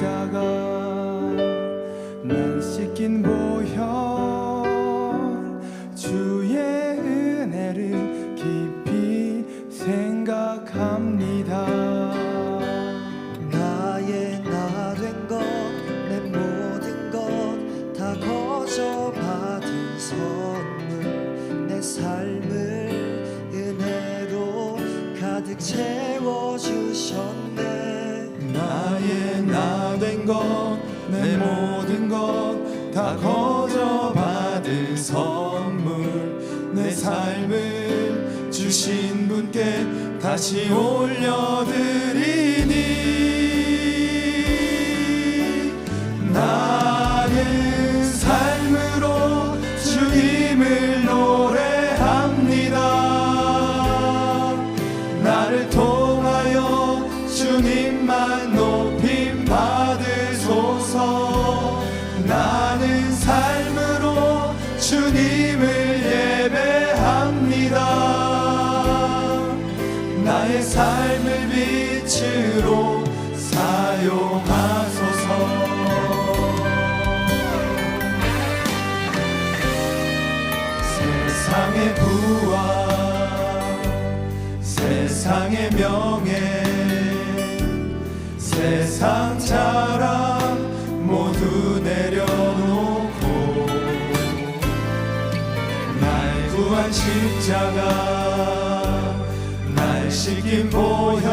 십자가 난 씻긴 보혈 주의 은혜를 깊이 생각합니다. 나의 나 된 것 내 모든 것 다 거저 받은 선물. 내 삶을 은혜로 가득 채 것 내 모든 것 다 거저 받은 선물. 내 삶을 주신 분께 다시 올려드리니 나는 삶으로 주님을 노래합니다. 나를 통하여 주님만 높임 받 삶을 빛으로 사용하소서. 세상의 부와 세상의 명예 세상 자랑 모두 내려놓고 날 구한 십자가 날 씻긴 보혈.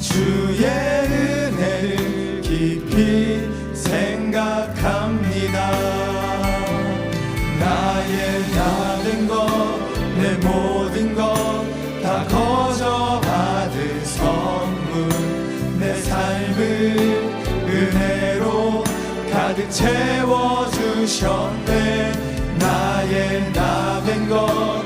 주의 은혜를 깊이 생각합니다. 나의 나된 것내 모든 것 다 거저 받은 선물. 내 삶을 은혜로 가득 채워주셨네. 나의 나 된 것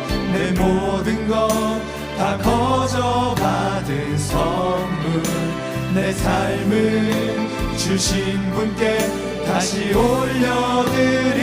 내 삶을 주신 분께 다시 올려드리니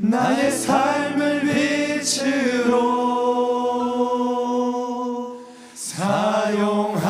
나의 삶을 빛으로 사용하소서